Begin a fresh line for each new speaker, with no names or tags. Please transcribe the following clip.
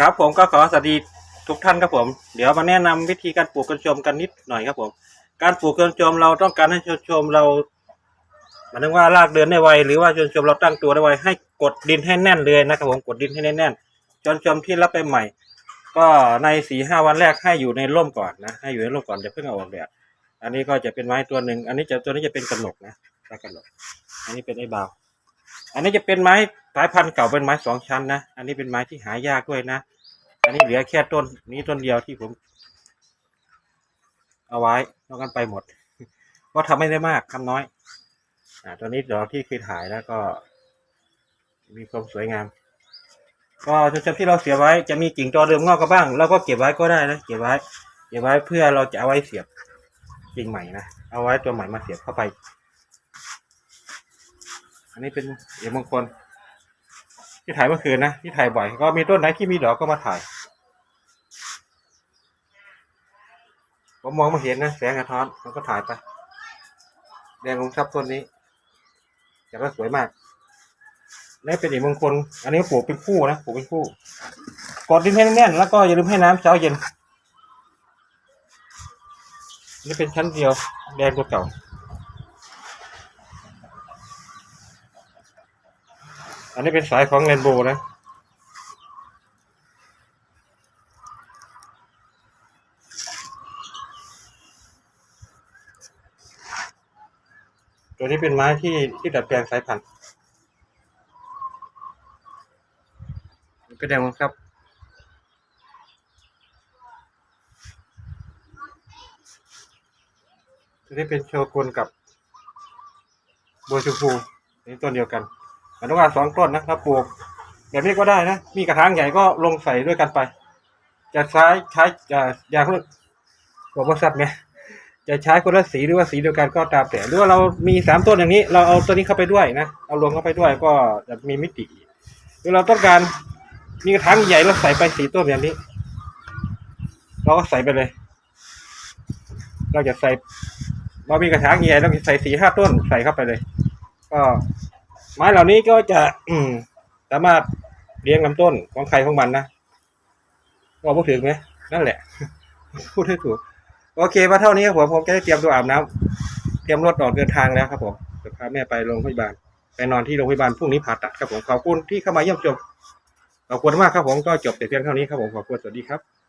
ครับผมก็ขอสวัสดีทุกท่านครับผม เดี๋ยวมาแนะนำวิธีการปลูกกระโจมกันนิดหน่อยครับผม การปลูกกระโจมเราต้องการให้ชนชมเราหมายถึงว่ารากเดินได้ไวหรือว่าชนชมเราตั้งตัวได้ไวให้กดดินให้แน่นเลยนะครับผมกดดินให้แน่นๆชนชมที่รับไปใหม่ ก็ในสี่ห้าวันแรกให้อยู่ในร่มก่อนนะให้อยู่ในร่มก่อนอย่าเพิ่งเอาออกแดดอันนี้ก็จะเป็นไม้ตัวหนึ่งอันนี้จะตัวนี้จะเป็นกระหนกนะกระหนกอันนี้เป็นไอ้บาวอันนี้จะเป็นไม้ สายพันธุ์เก่าเป็นไม้สองชั้นนะ อันนี้เป็นไม้ที่หายากด้วยนะ อันนี้เหลือแค่ต้นนี้ต้นเดียวที่ผม เอาไว้นอกกันไปหมดเพราะทำไม่ได้มากทำน้อย อ่าตัวนี้เดี๋ยวที่เคยถ่ายแล้วก็ มีความสวยงาม ก็จนที่เราเสียไว้จะมีกิ่งตอเดิมงอกก็บ้างเราก็เก็บไว้ก็ได้นะเก็บไว้ เก็บไว้เพื่อเราจะเอาไว้เสียบกิ่งใหม่นะเอาไว้ตัวใหม่มาเสียบเข้าไป อันนี้เป็นเอกมงคล ที่ถ่ายเมื่อคืนนะที่ถ่ายบ่อยก็มีต้นไหนที่มีดอกก็มาถ่ายผมมองมาเห็นนะแสงกระท้อนมันก็ถ่ายไปแดงลงทับต้นนี้แต่ก็สวยมากนี่เป็นเอกมงคลอันนี้ปลูกเป็นคู่นะปลูกเป็นคู่กดดินให้แน่นแล้วก็อย่าลืมให้น้ำเช้าเย็น นี่เป็นชั้นเดียว แดงตัวเก่า นนี้เป็นสายของเรนโบว์นะ ตัวนี้เป็นไม้ที่ที่ดัดแปลงสายพันธุ์ก็แดงครับตัวนี้เป็นโชกุนกับโบวชมพูนี่ต้นเดียวกัน หมายถึงว่าสองต้นนะถ้าปลูกแบบนี้ก็ได้นะ มีกระถางใหญ่ก็ลงใส่ด้วยกันไป จะใช้ใช้จะอย่างคนบอกว่าสัตว์ไงจะใช้คนละสีหรือว่าสีเดียวกันก็ตามแต่หรือว่าเรามีสามต้นอย่างนี้ เราเอาตัวนี้เข้าไปด้วยนะเอารวมเข้าไปด้วยก็จะมีมิติหรือเราต้องการมีกระถางใหญ่เราใส่ไปสีต้นแบบนี้ เราก็ใส่ไปเลย เราจะใส่เรามีกระถางใหญ่เราจะใส่สีห้าต้นใส่เข้าไปเลย ก็ ไม้เหล่านี้ก็จะ อืม สามารถเลี้ยงลำต้นของใครของมันนะว่าพูดถึงไหมนั่นแหละ พูดให้ถูก โอเค มาเท่านี้ครับผมผมจะได้เตรียมตัวอาบน้ำเตรียมรถออกเดินทางแล้วครับผมจะพาแม่ไปโรงพยาบาลไปนอนที่โรงพยาบาลพรุ่งนี้ผ่าตัดครับผมขอบคุณที่เข้ามาเยี่ยมชมขอบคุณมากครับผมก็จบแต่เพียงเท่านี้ครับผมขอบคุณสวัสดีครับ